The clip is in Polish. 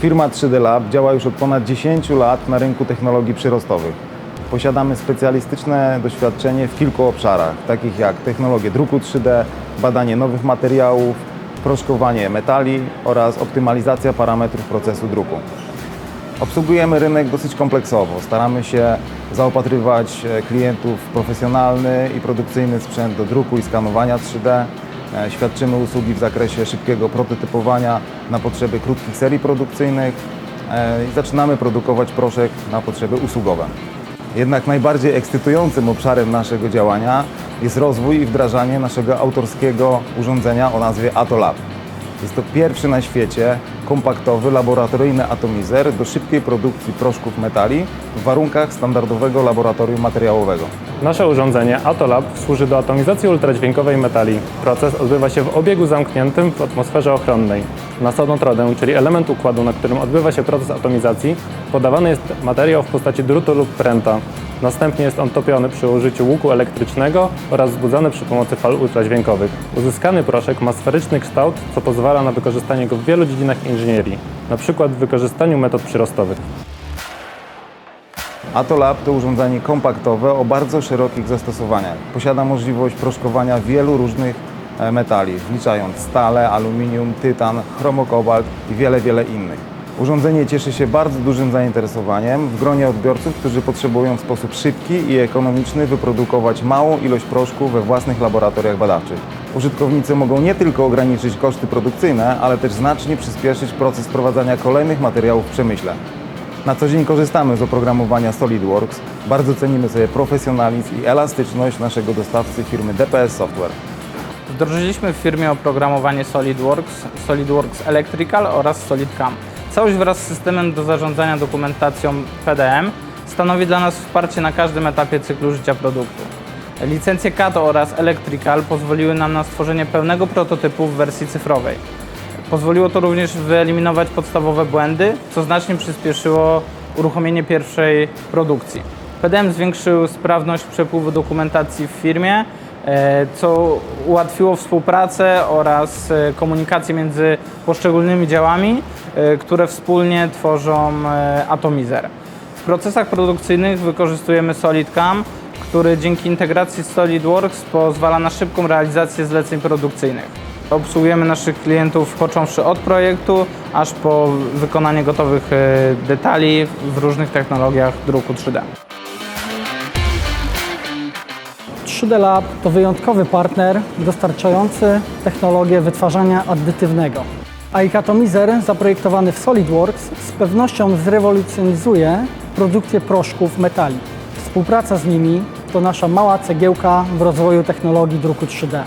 Firma 3D Lab działa już od ponad 10 lat na rynku technologii przyrostowych. Posiadamy specjalistyczne doświadczenie w kilku obszarach, takich jak technologie druku 3D, badanie nowych materiałów, proszkowanie metali oraz optymalizacja parametrów procesu druku. Obsługujemy rynek dosyć kompleksowo. Staramy się zaopatrywać e, klientów w profesjonalny i produkcyjny sprzęt do druku i skanowania 3D. E, Świadczymy usługi w zakresie szybkiego prototypowania na potrzeby krótkich serii produkcyjnych e, i zaczynamy produkować proszek na potrzeby usługowe. Jednak najbardziej ekscytującym obszarem naszego działania jest rozwój i wdrażanie naszego autorskiego urządzenia o nazwie Atolab. Jest to pierwszy na świecie kompaktowy, laboratoryjny atomizer do szybkiej produkcji proszków metali w warunkach standardowego laboratorium materiałowego. Nasze urządzenie Atolab służy do atomizacji ultradźwiękowej metali. Proces odbywa się w obiegu zamkniętym w atmosferze ochronnej. Na sonotrodę, czyli element układu, na którym odbywa się proces atomizacji, podawany jest materiał w postaci drutu lub pręta. Następnie jest on topiony przy użyciu łuku elektrycznego oraz wzbudzany przy pomocy fal ultradźwiękowych. Uzyskany proszek ma sferyczny kształt, co pozwala na wykorzystanie go w wielu dziedzinach inżynierii, np. w wykorzystaniu metod przyrostowych. Atolab to urządzenie kompaktowe o bardzo szerokich zastosowaniach. Posiada możliwość proszkowania wielu różnych e, metali, wliczając stale, aluminium, tytan, chromokobalt i wiele, wiele innych. Urządzenie cieszy się bardzo dużym zainteresowaniem w gronie odbiorców, którzy potrzebują w sposób szybki i ekonomiczny wyprodukować małą ilość proszku we własnych laboratoriach badawczych. Użytkownicy mogą nie tylko ograniczyć koszty produkcyjne, ale też znacznie przyspieszyć proces wprowadzania kolejnych materiałów w przemyśle. Na co dzień korzystamy z oprogramowania SolidWorks. Bardzo cenimy sobie profesjonalizm i elastyczność naszego dostawcy firmy DPS Software. Wdrożyliśmy w firmie oprogramowanie SolidWorks, SolidWorks Electrical oraz SolidCam. Całość wraz z systemem do zarządzania dokumentacją PDM stanowi dla nas wsparcie na każdym etapie cyklu życia produktu. Licencje CAD oraz Electrical pozwoliły nam na stworzenie pełnego prototypu w wersji cyfrowej. Pozwoliło to również wyeliminować podstawowe błędy, co znacznie przyspieszyło uruchomienie pierwszej produkcji. PDM zwiększył sprawność przepływu dokumentacji w firmie, co ułatwiło współpracę oraz e, komunikację między poszczególnymi działami, e, które wspólnie tworzą e, atomizer. W procesach produkcyjnych wykorzystujemy SolidCam, który dzięki integracji z SolidWorks pozwala na szybką realizację zleceń produkcyjnych. Obsługujemy naszych klientów począwszy od projektu, aż po wykonanie gotowych e, detali w różnych technologiach druku 3D. 3D Lab to wyjątkowy partner dostarczający technologię wytwarzania addytywnego. Atomizer zaprojektowany w SolidWorks z pewnością zrewolucjonizuje produkcję proszków metali. Współpraca z nimi to nasza mała cegiełka w rozwoju technologii druku 3D.